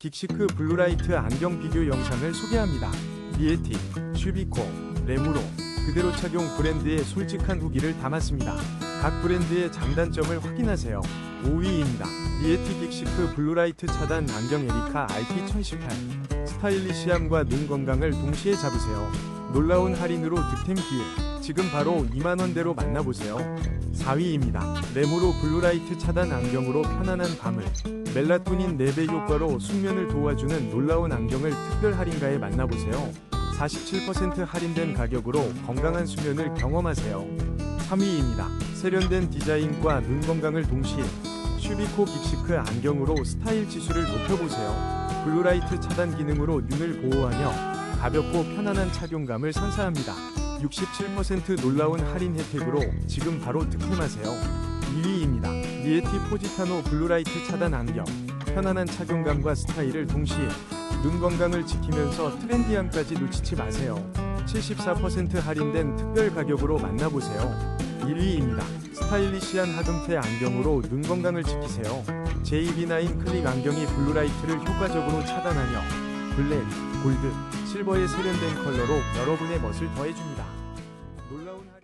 긱시크 블루라이트 안경 비교 영상을 소개합니다. 리에틱, 슈비코, 레무로 그대로 착용 브랜드의 솔직한 후기를 담았습니다. 각 브랜드의 장단점을 확인하세요. 5위입니다. 리에틱 긱시크 블루라이트 차단 안경 에리카 RT1018 스타일리시함과 눈 건강을 동시에 잡으세요. 놀라운 할인으로 득템 기회 지금 바로 2만원대로 만나보세요. 4위입니다. 레무로 블루라이트 차단 안경으로 편안한 밤을 멜라토닌 4배 효과로 숙면을 도와주는 놀라운 안경을 특별 할인가에 만나보세요. 47% 할인된 가격으로 건강한 수면을 경험하세요. 3위입니다. 세련된 디자인과 눈 건강을 동시에 슈비코 빅시크 안경으로 스타일 지수를 높여보세요. 블루라이트 차단 기능으로 눈을 보호하며 가볍고 편안한 착용감을 선사합니다. 67% 놀라운 할인 혜택으로 지금 바로 득템하세요. 2위입니다. 리에티 포지타노 블루라이트 차단 안경. 편안한 착용감과 스타일을 동시에 눈 건강을 지키면서 트렌디함까지 놓치지 마세요. 74% 할인된 특별 가격으로 만나보세요. 1위입니다. 스타일리시한 하금테 안경으로 눈 건강을 지키세요. JB9 클릭 안경이 블루라이트를 효과적으로 차단하며 블랙, 골드, 실버의 세련된 컬러로 여러분의 멋을 더해줍니다. 놀라운 할-